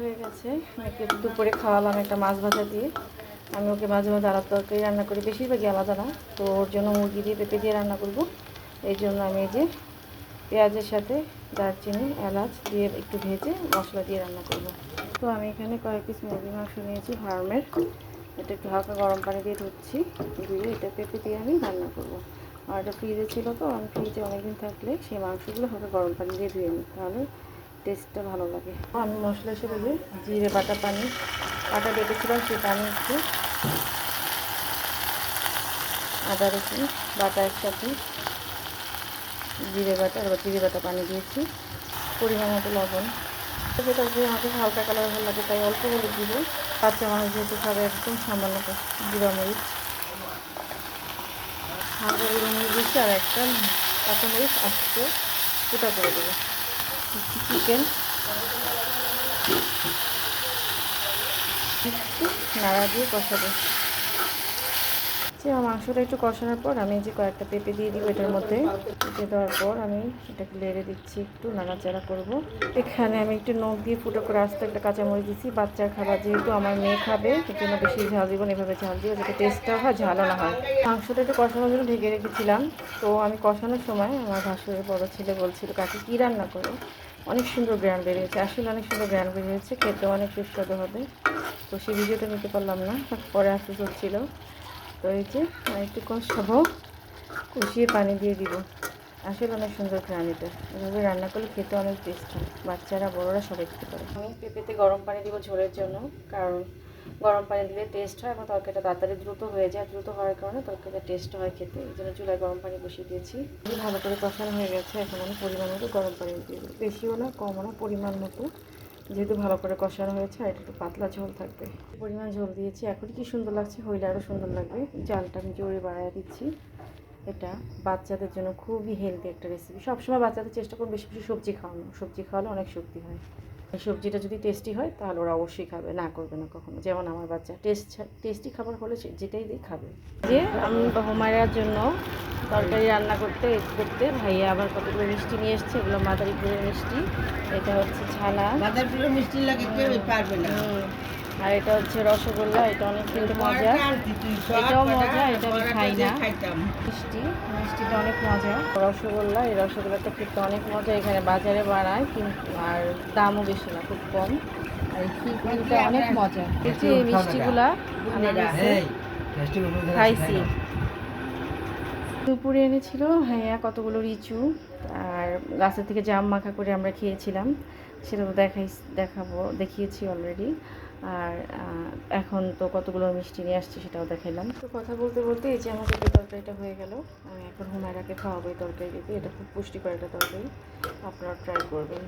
হয়ে গেছে। ওকে দুপুরে খাওয়ালাম একটা মাছ ভাজা দিয়ে। আমি ওকে মাঝে মাঝে আলাদা তরকারি রান্না করি, বেশিরভাগই আলাদা না। তো ওর জন্য মুরগি দিয়ে পেঁপে দিয়ে রান্না করব। এই জন্য আমি এই যে পেঁয়াজের সাথে দারচিনি, এলাচ দিয়ে একটু ভেজে মশলা দিয়ে রান্না করব। তো আমি এখানে কয়েক পিস মুরগি মাংস নিয়েছি ফার্মের এটা একটু হালকা গরম পানি দিয়ে ধুচ্ছি দিয়ে এটা পেঁপে দিয়ে আমি রান্না করব। আর এটা ফ্রিজে ছিল তো, আমি ফ্রিজে অনেকদিন থাকলে সেই মাংসগুলো হালকা গরম পানি দিয়ে ধুয়ে নিই। তাহলে টেস্টটা ভালো লাগে। আমি মশলা হিসেবে যে জিরে, বাটা, পানি। বাটা বেটেছিলাম, সেটা আমি একটু আদা, রসুন, বাটা একসাথে। জিরে বাটা আর জিরে বাটা পানি দিয়েছি। পরিমাণ মতো লবণ। যেটা যে আমাকে হালকা কালার ভালো লাগে, তাই অল্প হলুদ দিব। বাচ্চা মানুষ যেহেতু খাবে একদম সামান্য জিরা মরিচ। হালকা জিরা মরিচ দিচ্ছি আর একটা কাঁচামরিচ আসতে ফুটা করে দেবো। চিকেন। একটু নাড়া দিয়ে কষাবো। যে আমার মাংসটা একটু কষানোর পর আমি যে কয়েকটা পেঁপে দিয়ে দিব এটার মধ্যে। পেঁপে দেওয়ার পর আমি এটাকে লেড়ে দিচ্ছি, একটু নাড়াচাড়া করব। এখানে আমি একটু নখ দিয়ে ফুটো করে আসতে একটা কাঁচামরিচ দিচ্ছি বাচ্চার খাবার যেহেতু আমার মেয়ে খাবে এর জন্য বেশি ঝাল দিব এভাবে ঝাল দিও, যাতে টেস্টটা হয়, ঝালও না হয়। মাংসটা একটু কষানোর জন্য ঢেকে রেখেছিলাম। তো আমি কষানোর সময় আমার ভাসুরের বড় ছেলে বলছিল, কাকে, কী রান্না করো? অনেক সুন্দর গ্রান বেরিয়েছে, আসলে অনেক সুন্দর গ্রান বেরিয়েছে, খেতেও অনেক সুস্বাদু হবে। তো সেই ভিডিওটা নিতে পারলাম না পরে আফসোস হচ্ছিল। যে আর একটু কষাবো কষিয়ে পানি দিয়ে দিব। আসলে অনেক সুন্দর এটা এভাবে রান্না করলে খেতে অনেক টেস্ট হয়। বাচ্চারা, বড়রা সবাই খেতে পারে। আমি পেঁপেতে গরম পানি দিব ঝোলের জন্য, কারণ গরম পানি দিলে টেস্ট হয় এবং তরকারিটা তাড়াতাড়ি দ্রুত হয়ে যায়। দ্রুত হওয়ার কারণে তরকারিটা টেস্ট হয় খেতে। এই জন্য চুলায় গরম পানি বসিয়ে দিয়েছি। ভালো করে কষানো হয়ে গেছে। এখন আমি পরিমাণ মতো গরম পানি দিয়ে দেবো। বেশিও না, কমও না, পরিমাণ মতো। যেহেতু ভালো করে কষানো হয়েছে, আর একটু পাতলা ঝোল থাকবে। পরিমাণ ঝোল দিয়েছি। এখন কি সুন্দর লাগছে হইলে আরও সুন্দর লাগবে। জালটা আমি জোরে বাড়াই দিচ্ছি। এটা বাচ্চাদের জন্য খুবই হেলদি একটা রেসিপি সবসময় বাচ্চাদের চেষ্টা করুন বেশি বেশি সবজি খাওয়ানো সবজি খাওয়ালে অনেক শক্তি হয়। এই সবজিটা যদি টেস্টি হয় তাহলে ওরা অবশ্যই খাবে না করবে না কখনো। যেমন আমার বাচ্চা টেস্ট টেস্টি খাবার হলে সে যেটাই দিয়ে খাবে। যে আমি হুমায়রার জন্য তরকারি রান্না করতে করতে ভাইয়া আবার কতগুলো মিষ্টি নিয়ে এসছে এগুলো মাদারীপুরের মিষ্টি। এটা হচ্ছে ছানা। মাদারপুরের মিষ্টি লাগে কেউ পারবে না। আর এটা হচ্ছে রসগোল্লা এটা অনেক কিন্তু মজা। এটাও মজা, এটা আমি খাই না। মিষ্টি মিষ্টিটা অনেক মজা। রসগোল্লা এই রসগোল্লাটা খেতে অনেক মজা এখানে বাজারে বানায় কিন্তু আর দামও বেশি না খুব কম। আর এই খিচুড়িটা অনেক মজা। এই যে মিষ্টিগুলা খাইছি দুপুরে এনেছিল হ্যাঁ কতগুলো লিচু আর গাছের থেকে জাম মাখা করে আমরা খেয়েছিলাম। সেটা তো দেখাই দেখাবো দেখিয়েছি অলরেডি আর এখন তো কতগুলো মিষ্টি নিয়ে আসছি সেটাও দেখাইলাম। তো কথা বলতে বলতে এই যে আমাদের যে তরকারিটা হয়ে গেল, আমি এখন হুমায়রাকে খাওয়াবো এই তরকারি দিতে এটা খুব পুষ্টিকর একটা তরকারি। আপনারা ট্রাই করবেন।